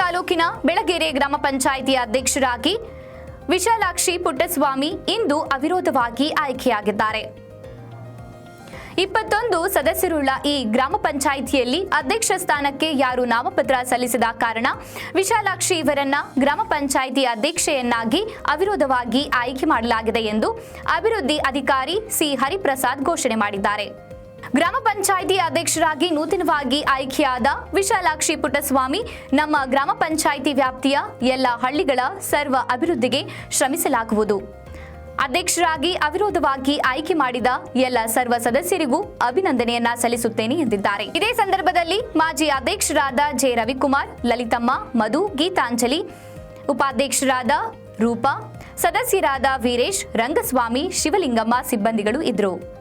ತಾಲೂಕಿನ ಬೆಳಗೆರೆ ಗ್ರಾಮ ಪಂಚಾಯಿತಿಯ ಅಧ್ಯಕ್ಷರಾಗಿ ವಿಶಾಲಾಕ್ಷಿ ಪುಟ್ಟಸ್ವಾಮಿ ಇಂದು ಅವಿರೋಧವಾಗಿ ಆಯ್ಕೆಯಾಗಿದ್ದಾರೆ. ಇಪ್ಪತ್ತೊಂದು ಸದಸ್ಯರುಳ್ಳ ಈ ಗ್ರಾಮ ಪಂಚಾಯಿತಿಯಲ್ಲಿ ಅಧ್ಯಕ್ಷ ಸ್ಥಾನಕ್ಕೆ ಯಾರು ನಾಮಪತ್ರ ಸಲ್ಲಿಸದ ಕಾರಣ ವಿಶಾಲಾಕ್ಷಿ ಇವರನ್ನ ಗ್ರಾಮ ಪಂಚಾಯಿತಿ ಅಧ್ಯಕ್ಷೆಯನ್ನಾಗಿ ಅವಿರೋಧವಾಗಿ ಆಯ್ಕೆ ಮಾಡಲಾಗಿದೆ ಎಂದು ಅಭಿವೃದ್ಧಿ ಅಧಿಕಾರಿ ಸಿ ಹರಿಪ್ರಸಾದ್ ಘೋಷಣೆ ಮಾಡಿದ್ದಾರೆ. ಗ್ರಾಮ ಪಂಚಾಯಿತಿ ಅಧ್ಯಕ್ಷರಾಗಿ ನೂತನವಾಗಿ ಆಯ್ಕೆಯಾದ ವಿಶಾಲಾಕ್ಷಿ ಪುಟ್ಟಸ್ವಾಮಿ ನಮ್ಮ ಗ್ರಾಮ ಪಂಚಾಯಿತಿ ವ್ಯಾಪ್ತಿಯ ಎಲ್ಲ ಹಳ್ಳಿಗಳ ಸರ್ವ ಅಭಿವೃದ್ಧಿಗೆ ಶ್ರಮಿಸಲಾಗುವುದು. ಅಧ್ಯಕ್ಷರಾಗಿ ಅವಿರೋಧವಾಗಿ ಆಯ್ಕೆ ಮಾಡಿದ ಎಲ್ಲ ಸರ್ವ ಸದಸ್ಯರಿಗೂ ಅಭಿನಂದನೆಯನ್ನ ಸಲ್ಲಿಸುತ್ತೇನೆ ಎಂದಿದ್ದಾರೆ. ಇದೇ ಸಂದರ್ಭದಲ್ಲಿ ಮಾಜಿ ಅಧ್ಯಕ್ಷರಾದ ಜೆ ರವಿಕುಮಾರ್, ಲಲಿತಮ್ಮ, ಮಧು, ಗೀತಾಂಜಲಿ, ಉಪಾಧ್ಯಕ್ಷರಾದ ರೂಪಾ, ಸದಸ್ಯರಾದ ವೀರೇಶ್, ರಂಗಸ್ವಾಮಿ, ಶಿವಲಿಂಗಮ್ಮ ಸಿಬ್ಬಂದಿಗಳು ಇದ್ದರು.